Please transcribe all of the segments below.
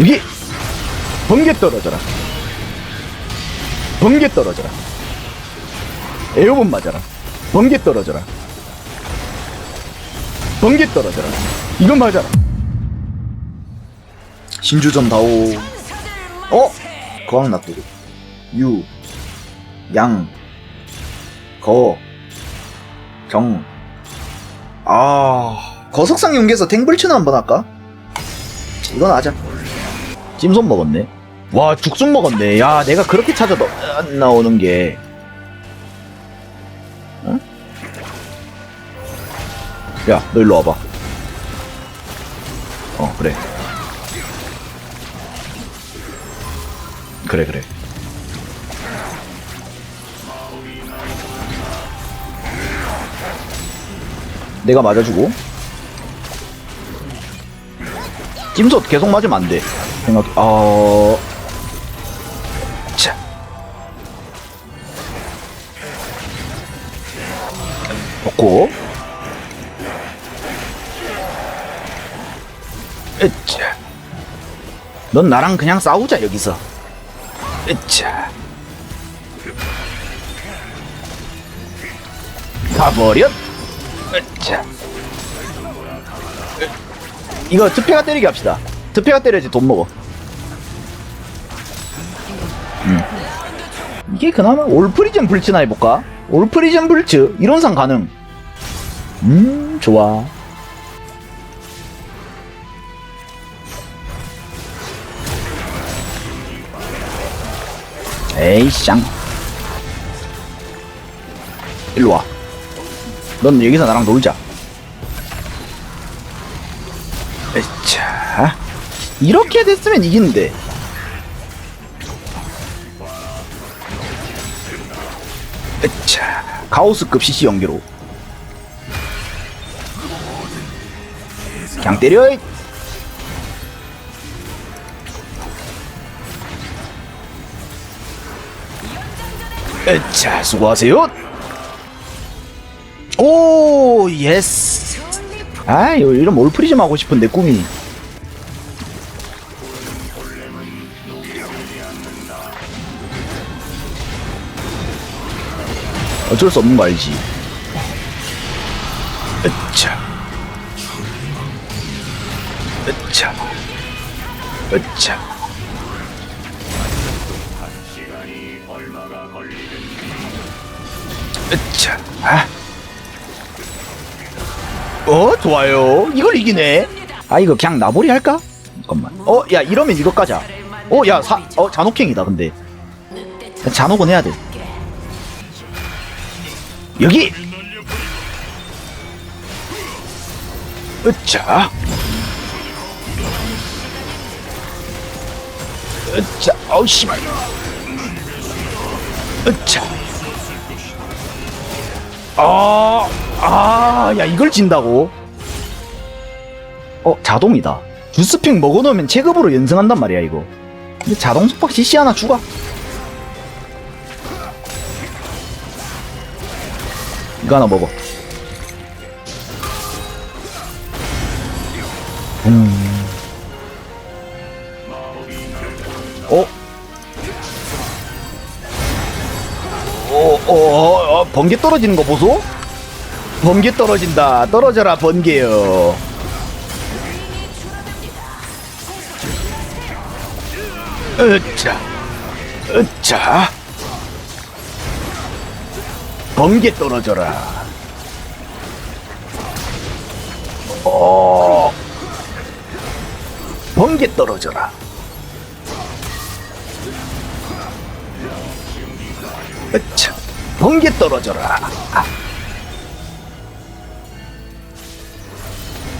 여기 번개 떨어져라 번개 떨어져라 에어본 맞아라 번개 떨어져라 번개 떨어져라 이건 맞아라 신주점 다오. 어? 거왕 놔두고. 유. 양. 거. 정. 아. 거석상 연계에서 탱블치나 한번 할까? 이건 하자. 찜손 먹었네 와 죽순 먹었네 야 내가 그렇게 찾아도 안 나오는 게 어? 야, 너 일로 와봐. 어, 그래. 그래, 그래. 내가 맞아주고. 찜솥 계속 맞으면 안 돼. 생각, 어. 자. 먹고. 으차. 넌 나랑 그냥 싸우자 여기서. 으차. 가버려. 으차. 으, 이거 특패가 때리기 합시다. 특패가 때려야지 돈 먹어. 이게 그나마 올프리즌 불츠나 해볼까? 올프리즌 불츠 이론상 가능. 음 좋아. 에이 쌍 일로 와. 넌 여기서 나랑 놀자. 자 이렇게 됐으면 이기는데. 가오스급 CC 연계로. 그냥 때려. 자, 수고하세요. 오, 예스. 아, 이런 올프리즘 하고 싶은데 꿈이. 어쩔 수 없는 거 알지? 으차. 으차. 으차. 으차. 아. 어, 좋아요. 이걸 이기네. 아, 이거 그냥 나보리 할까? 잠깐만. 어, 야, 이러면 이거 까자. 어, 야, 사, 어, 잔혹행이다, 근데. 잔혹은 해야 돼. 여기! 으차. 으차. 어우, 씨발. 으차. 아, 아, 야, 이걸 진다고? 어, 자동이다. 주스픽 먹어놓으면 체급으로 연승한단 말이야, 이거. 근데 자동 속박 CC 하나 추가. 이거 하나 먹어. 음. 어? 어, 어, 어, 어, 번개 떨어지는 거 보소? 번개 떨어진다. 떨어져라, 번개요. 으차, 으차. 번개 떨어져라. 어, 번개 떨어져라. 으차, 번개 떨어져라. 아.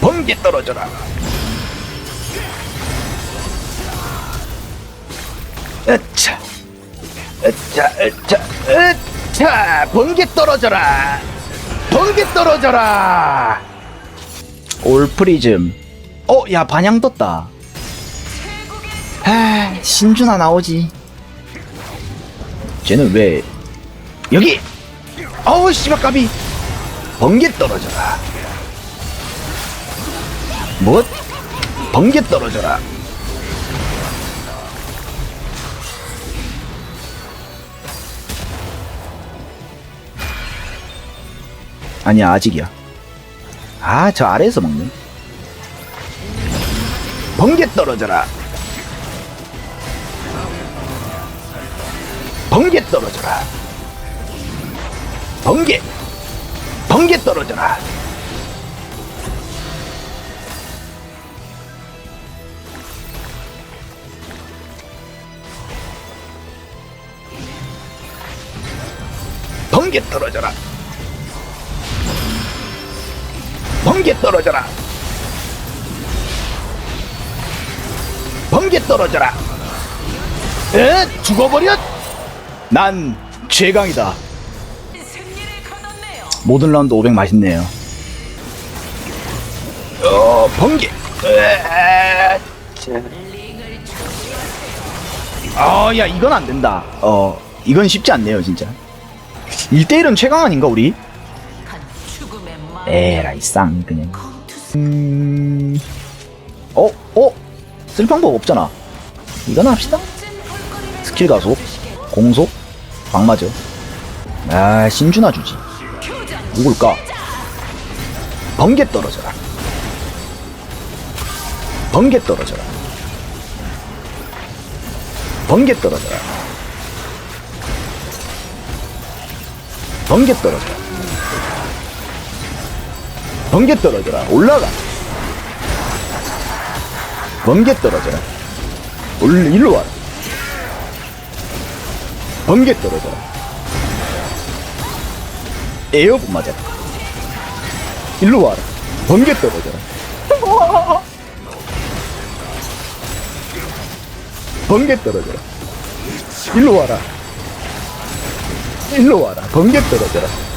번개 떨어져라. 으차, 으차, 으차, 으차, 번개 떨어져라. 번개 떨어져라. 올 프리즘. 어, 야 반향 떴다. 아, 신준아 나오지. 쟤는 왜 여기? 어우 씨발 까비. 번개 떨어져라. 뭐? 번개 떨어져라. 아니야 아직이야. 아 저 아래에서 먹네 번개 떨어져라. 번개 떨어져라. 번개. 번개 떨어져라. 번개 떨어져라 번개 떨어져라 번개 떨어져라 에 죽어버렸 난 최강이다. 모든 라운드 500 맛있네요 어 번개 에, 어, 야, 이건 안 된다. 어, 이건 쉽지 않네요, 진짜. 1대1은 최강 아닌가, 우리? 에라이, 쌍, 그냥. 음, 어, 어? 쓸 방법 없잖아. 이건 합시다. 스킬 가속, 공속, 방마저. 아, 신주나 주지. 누굴까? 번개 떨어져라. 번개 떨어져라. 번개 떨어져라. 번개 떨어져라. 번개 떨어져라. 올라가. 번개 떨어져라. 올 일로 와라. 번개 떨어져라. 에어본 맞아. 일로 와라. 번개 떨어져라. 번개 떨어져라. 일로 와라. 일로 와라. 번개 떨어져라.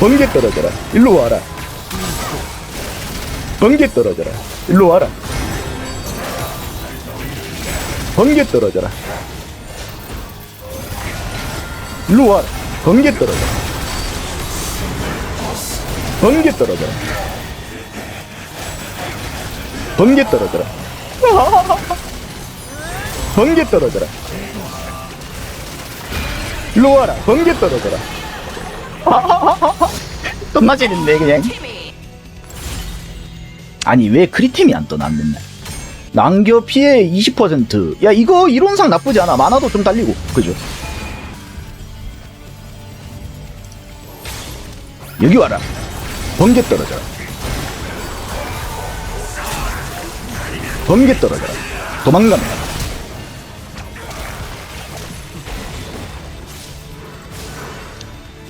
번개 떨어져라. 일로 와라. 번개 떨어져라. 일로 와라. 번개 떨어져라. 일로 와라. 번개 떨어져라. 번개 떨어져라. 번개 떨어져라. 번개 떨어져라. 일로 와라. 번개 떨어져라. 존나 재밌네 그냥. 아니 왜 크리템이 안 떠나 맨날 난겨 피해 20%야 이거 이론상 나쁘지 않아. 만화도 좀 달리고 그죠? 여기 와라. 번개 떨어져라. 번개 떨어져라. 도망간다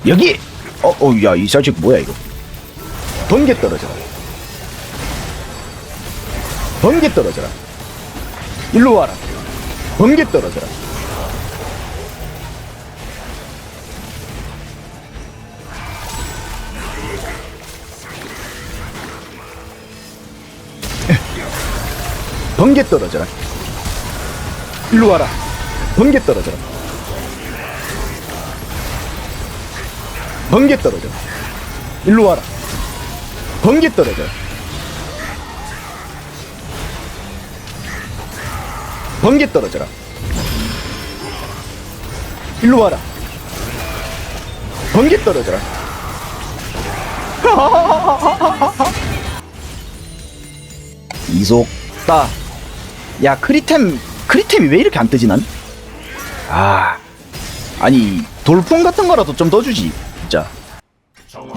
여기 어 어 야 이 자식 뭐야 이거 번개 떨어져라 번개 떨어져라. 일로 와라. 번개 떨어져라. 번개 떨어져라. 일로 와라. 번개 떨어져라. 번개 떨어져라. 일로 와라. 번개 떨어져라. 번개 떨어져라. 일로 와라. 번개 떨어져라. 이속 따. 야 크리템 크리템이 왜 이렇게 안 뜨지 난? 아 아니 돌풍 같은 거라도 좀 더 주지.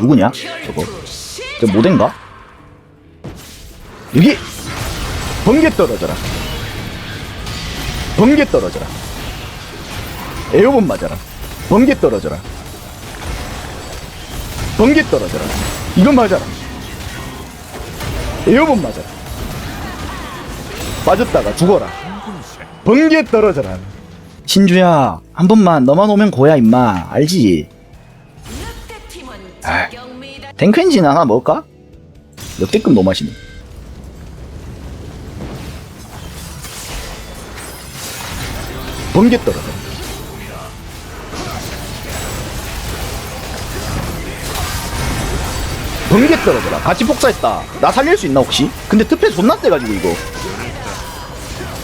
누구냐 저거? 저 모덴가? 여기 번개 떨어져라. 번개 떨어져라. 에어본 맞아라. 번개 떨어져라. 번개 떨어져라. 이건 맞아라. 에어본 맞아라. 빠졌다가 죽어라. 번개 떨어져라. 신주야, 한 번만 너만 오면 고야 임마. 알지? 아. 탱크 엔진 하나 먹을까? 역대급 노맛이네. 번개 떨어져. 번개 떨어져라. 같이 폭사했다. 나 살릴 수 있나 혹시? 근데 특패 존나 세가지고 이거.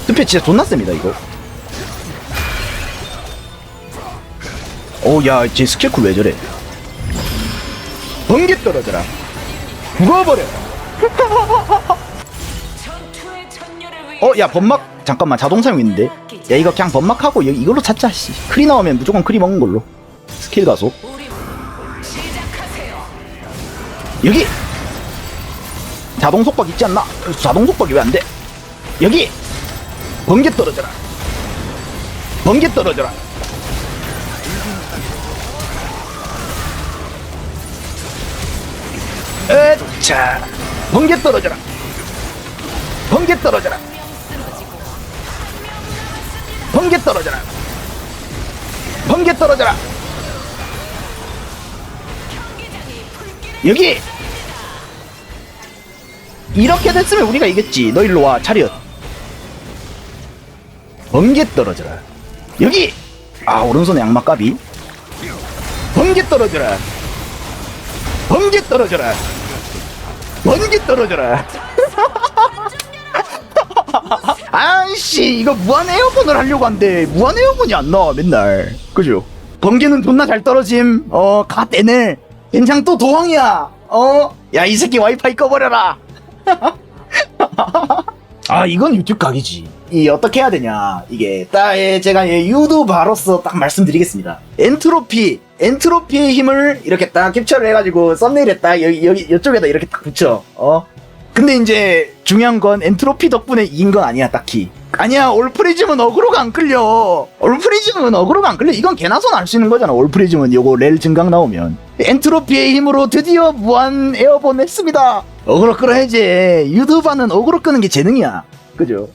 특패 진짜 존나 셉니다 이거. 오, 야, 쟤 스킬쿨 왜 저래? 번개 떨어져라. 죽어버려. 전투의 전열을 위해 어야 범막 잠깐만 자동 사용 있는데? 야 이거 그냥 범막하고 이걸로 찾자 씨. 크리 나오면 무조건 크리 먹는 걸로. 스킬 가속. 여기! 자동 속박 있지 않나? 자동 속박이 왜 안 돼? 여기! 번개 떨어져라. 번개 떨어져라 으차. 번개 떨어져라. 번개 떨어져라. 번개 떨어져라. 번개 떨어져라. 여기. 이렇게 됐으면 우리가 이겼지. 너 일로 와 차렷. 번개 떨어져라. 여기. 아 오른손에 양마 까비. 번개 떨어져라. 번개 떨어져라 번개 떨어져라. 아이씨 이거 무한 에어본을 하려고 한데 무한 에어본이 안 나와 맨날. 그죠? 번개는 존나 잘 떨어짐. 어가 떼네. 괜찮 또 도황이야. 어야 이 새끼 와이파이 꺼버려라. 아 이건 유튜브 각이지. 이 어떻게 해야 되냐 이게. 딱 예, 제가 예, 유튜버로서 딱 말씀드리겠습니다. 엔트로피 엔트로피의 힘을 이렇게 딱 캡처를 해가지고 썸네일에 딱 여기 여기 이쪽에다 이렇게 딱 붙여. 어? 근데 이제 중요한 건 엔트로피 덕분에 이긴 건 아니야 딱히. 아니야 올프리즘은 어그로가 안 끌려. 올프리즘은 어그로가 안 끌려. 이건 개나 소나 할수 있는 거잖아 올프리즘은. 요거 렐 증강 나오면. 엔트로피의 힘으로 드디어 무한 에어본 했습니다. 어그로 끌어야지. 유튜버는 어그로 끄는 게 재능이야. 그죠?